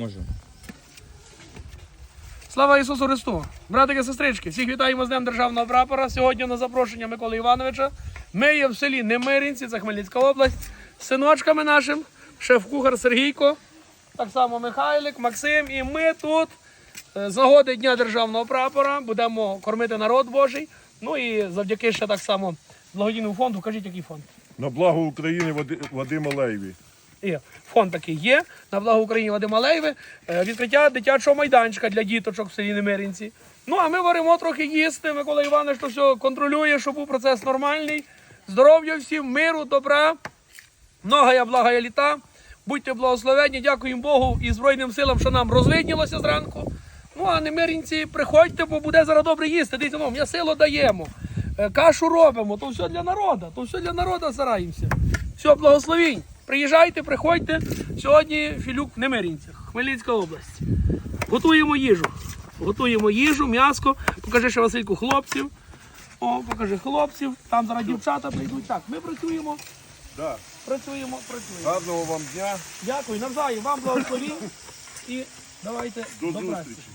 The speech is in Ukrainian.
Можемо. Слава Ісусу Христу! Братики, сестрички, всіх вітаємо з Днем Державного прапора. Сьогодні на запрошення Миколи Івановича. Ми є в селі Немиринці, це Хмельницька область, з синочками нашим, шеф-кухар Сергійко, так само Михайлик, Максим. І ми тут е, з нагоди Дня Державного прапора будемо кормити народ Божий. Ну і завдяки ще так само благодійному фонду. Кажіть, який фонд? На благо України Вади- Вадима Лейві. Є. Фонд такий є на благо Україні Вадима Лейви. Е, Відкриття дитячого майданчика для діточок в селі Немиринці. Ну а ми варимо трохи їсти. Микола Іванович то все контролює, щоб був процес нормальний. Здоров'я всім, миру, добра, многая благая літа. Будьте благословенні, дякуємо Богу і Збройним силам, що нам розвиднілося зранку. Ну а немирінці, приходьте, бо буде зараз добре їсти. Дивіться, ну, м'ясило даємо, е, кашу робимо, то все для народу, то все для народу стараємося. Все, благословінь. Приїжджайте, приходьте. Сьогодні Філюк в Немирінцях, Хмельницька область. Готуємо їжу. Готуємо їжу, м'яско. Покажи ще Васильку хлопців. О, покажи хлопців. Там зараз дівчата прийдуть. Так, ми працюємо, Да. працюємо, працюємо. Гарного вам дня. Дякую, навзаєм, вам благословінь. І давайте До до праці. зустрічі.